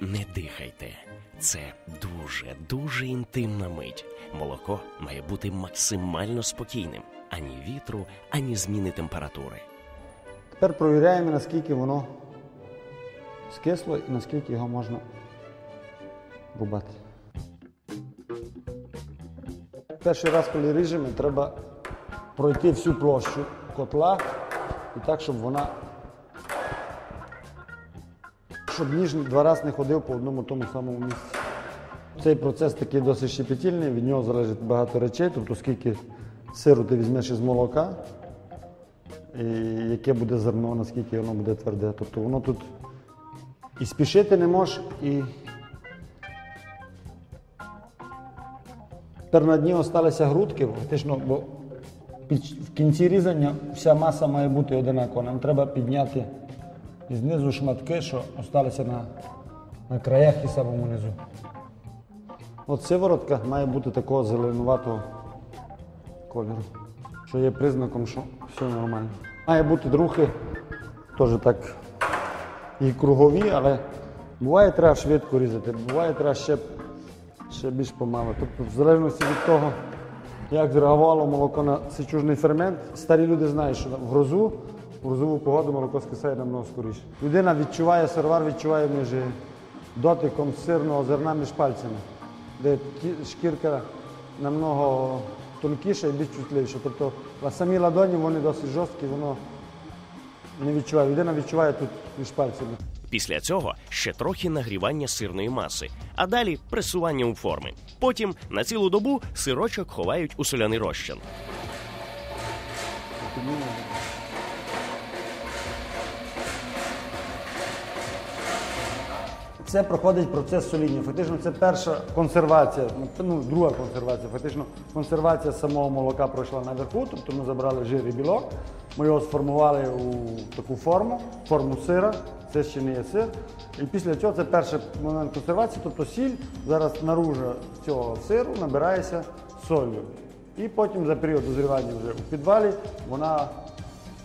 не дихайте. Це дуже, дуже інтимна мить. Молоко має бути максимально спокійним. Ані вітру, ані зміни температури. Тепер провіряємо, наскільки воно скисло і наскільки його можна рубати. Перший раз, коли ріжемо, треба пройти всю площу котла і так, щоб вона. Щоб ніж два рази не ходив по одному тому самому місці. Цей процес такий досить щепетільний, від нього залежить багато речей, тобто скільки сиру ти візьмеш із молока, і яке буде зерно, наскільки воно буде тверде. Тобто воно тут і спішити не можеш, і тепер на дні залишилися грудки, фактично, бо в кінці різання вся маса має бути одинакова. Нам треба підняти і знизу шматки, що залишилися на, на краях і самому низу. От сиворотка має бути такого зеленуватого кольору, що є признаком, що все нормально. Має бути друхи теж так і кругові, але буває треба швидко різати, буває треба ще, ще більш помало. Тобто, в залежності від того, як зреагувало молоко на сечужний фермент, старі люди знають, що в грозу, в грозову погоду молоко скисає намного скоріше. Людина відчуває, сервар відчуває між дотиком сирного зерна між пальцями, де шкірка намного тонкіша і більш чутливіша. Тобто а самі ладоні вони досить жорсткі, воно не відчуває. Людина відчуває тут між пальцями. Після цього ще трохи нагрівання сирної маси, а далі пресування у форми. Потім на цілу добу сирочок ховають у соляний розчин. Це проходить процес соління. Фактично, це перша консервація, ну, друга консервація. Фактично, консервація самого молока пройшла наверху, тобто ми забрали жир і білок, ми його сформували у таку форму, форму сира, це ще не є сир. І після цього це перший момент консервації, тобто сіль зараз наружа цього сиру набирається солью. І потім за період дозрівання вже у підвалі вона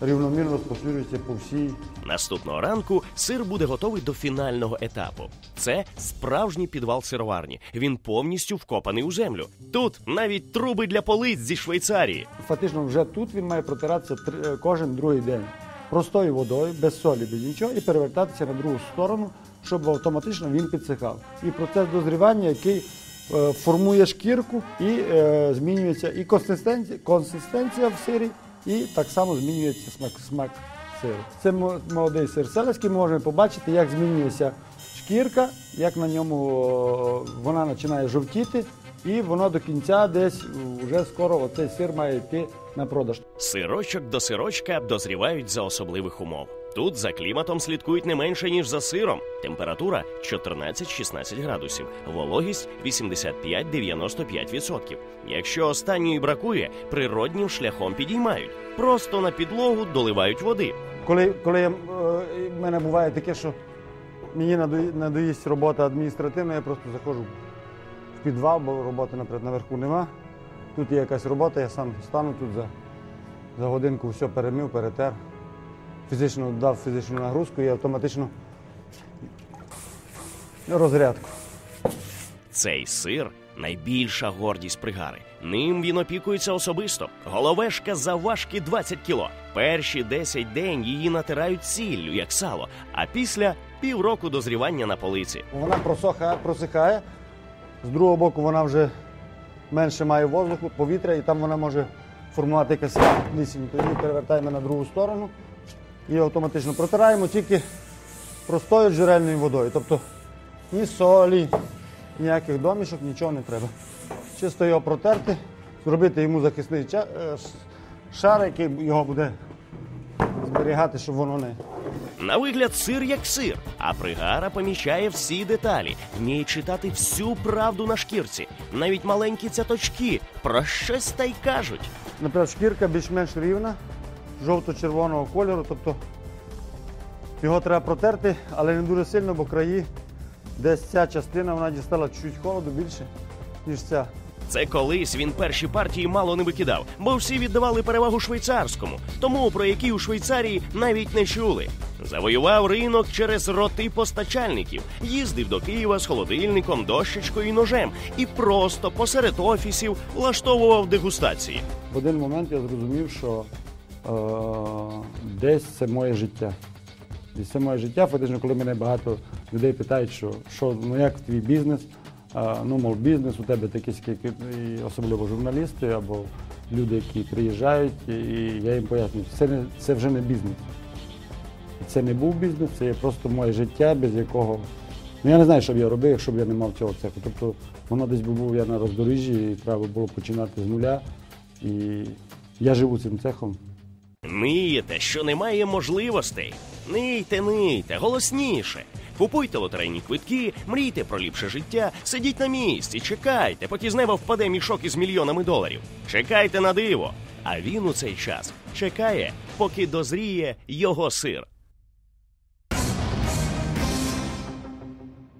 рівномірно розпоширюється по всій Наступного ранку сир буде готовий до фінального етапу. Це справжній підвал сироварні. Він повністю вкопаний у землю. Тут навіть труби для полиць зі Швейцарії. Фактично вже тут він має протиратися е, кожен другий день простою водою, без солі, без нічого, і перевертатися на другу сторону, щоб автоматично він підсихав. І процес дозрівання, який е, формує шкірку і е, змінюється і консистенція, консистенція в сирі, і так само змінюється смак, смак сиру. Це молодий сир селецький, можемо побачити, як змінюється шкірка, як на ньому вона починає жовтіти, і воно до кінця десь вже скоро оцей сир має йти на продаж. Сирочок до сирочка дозрівають за особливих умов. Тут за кліматом слідкують не менше ніж за сиром. Температура 14-16 градусів, вологість 85-95%. Якщо останньої бракує, природнім шляхом підіймають. Просто на підлогу доливають води. Коли, коли я, е, в мене буває таке, що мені надої- надоїсть робота адміністративна, я просто заходжу в підвал, бо роботи, наприклад, наверху нема. Тут є якась робота, я сам стану тут за, за годинку, все перемив, перетер. Фізично дав фізичну нагрузку і автоматично розрядку. Цей сир найбільша гордість пригари. Ним він опікується особисто. Головешка завважки 20 кіло. Перші 10 день її натирають сіллю, як сало, а після півроку дозрівання на полиці. Вона просохає, просихає. З другого боку вона вже менше має воздуху, повітря, і там вона може формувати якась лісінь. Тоді перевертаємо на другу сторону і автоматично протираємо тільки простою джерельною водою. Тобто ні солі, ніяких домішок, нічого не треба. Чисто його протерти, зробити йому захисний е, шар, який його буде зберігати, щоб воно не. На вигляд сир як сир, а пригара помічає всі деталі, вміє читати всю правду на шкірці. Навіть маленькі цяточки про щось та й кажуть. Наприклад, шкірка більш-менш рівна, жовто-червоного кольору, тобто його треба протерти, але не дуже сильно, бо краї, десь ця частина вона дістала чуть холоду більше, ніж ця. Це колись він перші партії мало не викидав, бо всі віддавали перевагу швейцарському, тому про які у Швейцарії навіть не чули. Завоював ринок через роти постачальників, їздив до Києва з холодильником, дощечкою і ножем і просто посеред офісів влаштовував дегустації. В один момент я зрозумів, що десь це моє життя. І це моє життя. Фактично, коли мене багато людей питають, що, що ну як твій бізнес, а, ну мов бізнес у тебе такий, скільки, особливо журналісти або люди, які приїжджають, і я їм пояснюю, це, не, це вже не бізнес. Це не був бізнес, це є просто моє життя, без якого. Ну я не знаю, що б я робив, якщо б я не мав цього цеху. Тобто воно десь би був я на роздоріжжі, і треба було починати з нуля. І я живу цим цехом. Ниєте, що немає можливостей. Нийте, нийте, голосніше. Купуйте лотерейні квитки, мрійте про ліпше життя, сидіть на місці, чекайте, поки з неба впаде мішок із мільйонами доларів. Чекайте на диво. А він у цей час чекає, поки дозріє його сир.